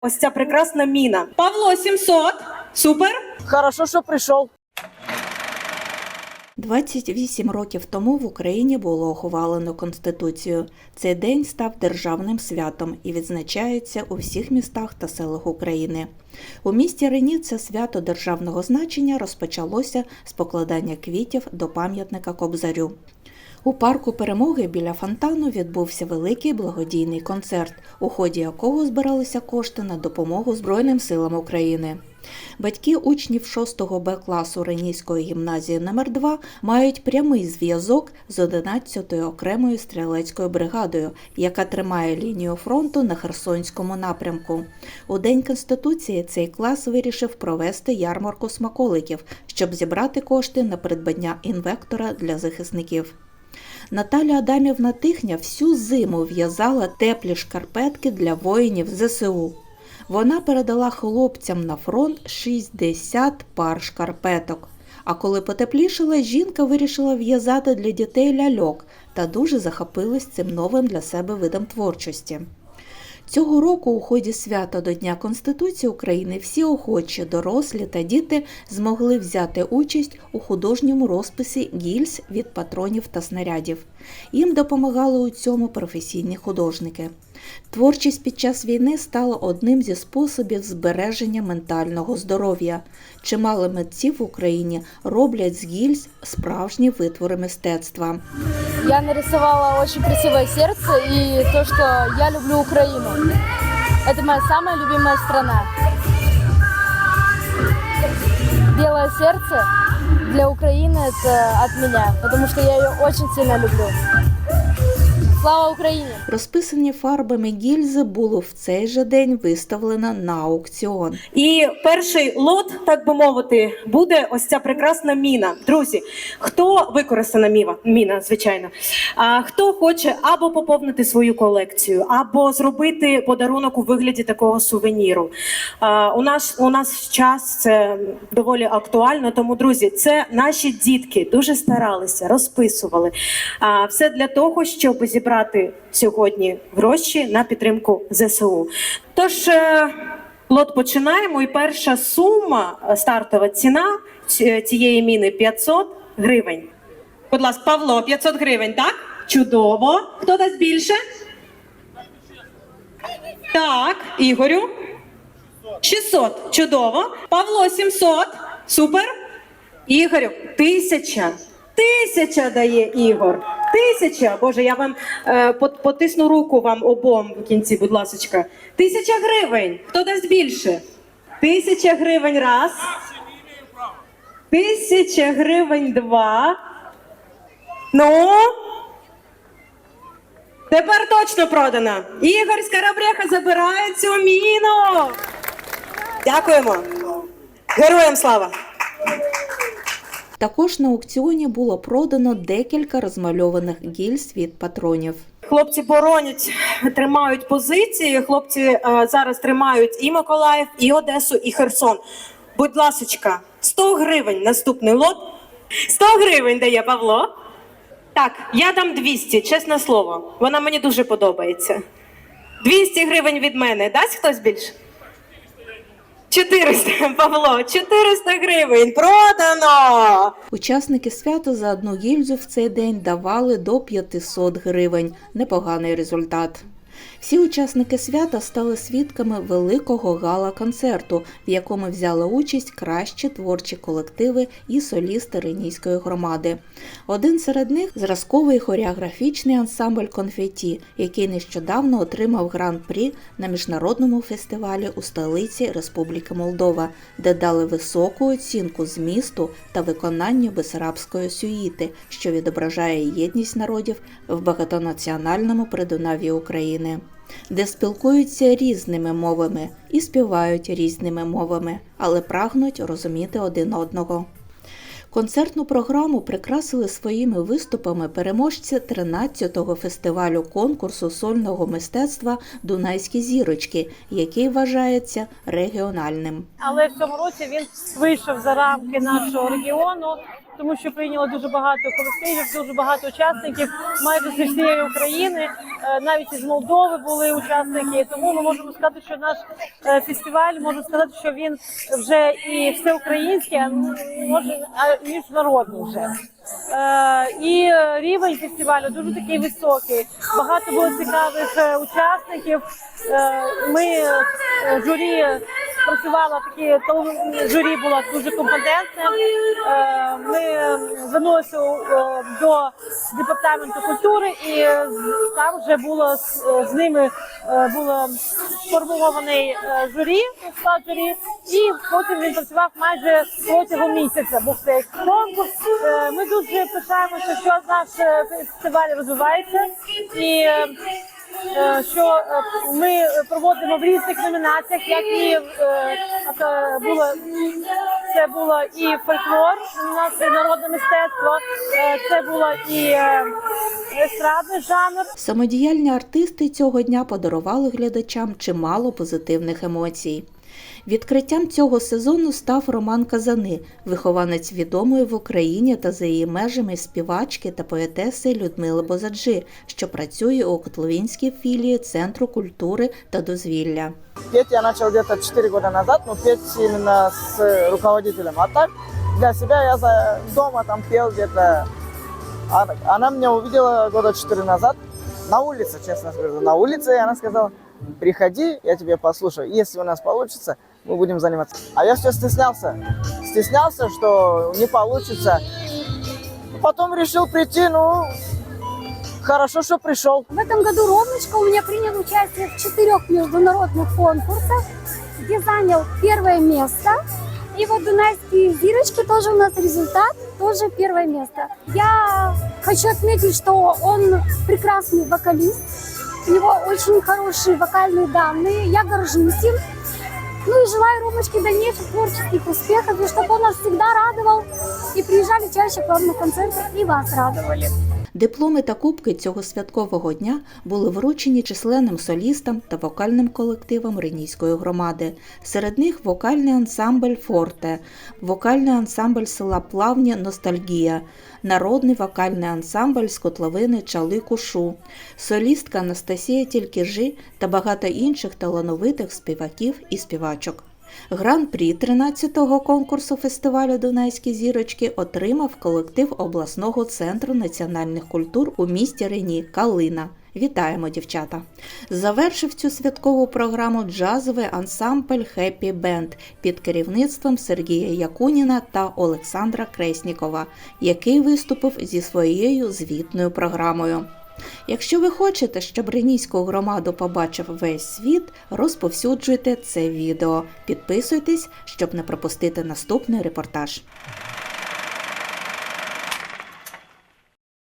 ось ця прекрасна міна. Павло 700. Супер. Хорошо, що прийшов. 28 років тому в Україні було ухвалено Конституцію. Цей день став державним святом і відзначається у всіх містах та селах України. У місті Рені це свято державного значення розпочалося з покладання квітів до пам'ятника Кобзарю. У парку перемоги біля фонтану відбувся великий благодійний концерт, у ході якого збиралися кошти на допомогу Збройним силам України. Батьки учнів 6 Б класу Ренійської гімназії номер 2 мають прямий зв'язок з 11-ю окремою стрілецькою бригадою, яка тримає лінію фронту на Херсонському напрямку. У День Конституції цей клас вирішив провести ярмарку смаколиків, щоб зібрати кошти на придбання інвектора для захисників. Наталя Адамівна Тихня всю зиму в'язала теплі шкарпетки для воїнів ЗСУ. Вона передала хлопцям на фронт 60 пар шкарпеток. А коли потеплішала, жінка вирішила в'язати для дітей ляльок та дуже захопилась цим новим для себе видом творчості. Цього року у ході свята до Дня Конституції України всі охочі, дорослі та діти змогли взяти участь у художньому розписі гільз від патронів та снарядів. Їм допомагали у цьому професійні художники. Творчість під час війни стала одним зі способів збереження ментального здоров'я. Чимало митців в Україні роблять з гільз справжні витвори мистецтва. Я нарисовала очень красивое сердце и то, что я люблю Украину. Это моя самая любимая страна. Белое сердце для Украины это от меня, потому что я ее очень сильно люблю. Слава Украине! Розписані фарбами гільзи було в цей же день виставлено на аукціон. І перший лот, так би мовити, буде ось ця прекрасна міна. Друзі, хто використана міва, міна, звичайно. А хто хоче або поповнити свою колекцію, або зробити подарунок у вигляді такого сувеніру. А, у нас у нас час це доволі актуально. Тому, друзі, це наші дітки дуже старалися, розписували. А, все для того, щоб зібрати сьогодні гроші на підтримку ЗСУ. Тож. е, Лот починаємо, і перша сума, е, стартова ціна цієї міни 500 гривень. Будь ласка, Павло, 500 гривень, так? Чудово. Хто дасть більше? Так, Ігорю. 600. Чудово. Павло 700. Супер. Ігорю, тисяча. Тисяча дає Ігор. Тисяча. Боже, я вам е, потисну руку вам обом в кінці, будь ласочка. Тисяча гривень. Хто дасть більше? Тисяча гривень раз. Тисяча гривень два. Ну. Тепер точно продано. Ігор Скарабреха забирає цю міну. Дякуємо. Героям слава! Також на аукціоні було продано декілька розмальованих гільз від патронів. Хлопці боронять, тримають позиції. Хлопці е, зараз тримають і Миколаїв, і Одесу, і Херсон. Будь ласочка, 100 гривень наступний лот. 100 гривень дає Павло. Так, я дам 200, чесне слово. Вона мені дуже подобається. 200 гривень від мене. Дасть хтось більше? 400, Павло, 400 гривень. Продано! Учасники свята за одну гільзу в цей день давали до 500 гривень. Непоганий результат. Всі учасники свята стали свідками великого гала-концерту, в якому взяли участь кращі творчі колективи і солісти Ренійської громади. Один серед них зразковий хореографічний ансамбль Конфеті, який нещодавно отримав гран-прі на міжнародному фестивалі у столиці Республіки Молдова, де дали високу оцінку змісту та виконанню бесарабської сюїти, що відображає єдність народів в багатонаціональному придунав'ї України, де спілкуються різними мовами і співають різними мовами, але прагнуть розуміти один одного. Концертну програму прикрасили своїми виступами переможці 13-го фестивалю конкурсу сольного мистецтва Дунайські зірочки, який вважається регіональним. але в цьому році він вийшов за рамки нашого регіону. тому що прийняло дуже багато колективів, дуже багато учасників, майже зі всієї України, е, навіть із Молдови були учасники. Тому ми можемо сказати, що наш е, фестиваль можна сказати, що він вже і всеукраїнський, а може міжнародний вже. Е, і рівень фестивалю дуже такий високий. Багато було цікавих е, учасників. Е, Ми е, журі працювала такі журі було дуже компетентне. Е, Ми звернулися е, до департаменту культури, і там вже було з, з ними е, було сформований е, журі, склад журі, і потім він працював майже протягом місяця. Був цей конкурс. Е, Ми дуже пишаємося, що наш е, фестиваль розвивається і. е, е, що е, ми проводимо в різних номінаціях, як і е, було це було і фольклор, номінація народне мистецтво, е, це було і е, естрадний жанр. Самодіяльні артисти цього дня подарували глядачам чимало позитивних емоцій. Відкриттям цього сезону став Роман Казани, вихованець відомої в Україні та за її межами співачки та поетеси Людмили Бозаджи, що працює у Котловінській філії Центру культури та дозвілля. Петь я начал где-то 4 года назад, но петь именно с руководителем. А так для себя я за дома там пел где-то. А- Она меня увидела года 4 назад на улице, честно скажу. На улице, и она сказала, приходи, я тебе послушаю. Если у нас получится, мы будем заниматься. А я все стеснялся. Стеснялся, что не получится. Потом решил прийти, ну, хорошо, что пришел. В этом году Ромочка у меня принял участие в четырех международных конкурсах, где занял первое место. И вот Дунайские зирочки тоже у нас результат, тоже первое место. Я хочу отметить, что он прекрасный вокалист, у него очень хорошие вокальные данные, я горжусь им. Ну и желаю Ромочке дальнейших творческих успехов, и чтобы он нас всегда радовал, и приезжали чаще к вам на концерты, и вас радовали. Дипломи та кубки цього святкового дня були вручені численним солістам та вокальним колективам Ренійської громади. Серед них вокальний ансамбль Форте, вокальний ансамбль села Плавні Ностальгія, народний вокальний ансамбль з котловини Чали Кушу, солістка Анастасія Тількіжи та багато інших талановитих співаків і співачок. Гран-прі 13-го конкурсу фестивалю Дунайські зірочки отримав колектив обласного центру національних культур у місті Рені Калина. Вітаємо, дівчата! Завершив цю святкову програму джазовий ансамбль Хеппі Бенд під керівництвом Сергія Якуніна та Олександра Креснікова, який виступив зі своєю звітною програмою. Якщо ви хочете, щоб Ренійську громаду побачив весь світ, розповсюджуйте це відео. Підписуйтесь, щоб не пропустити наступний репортаж.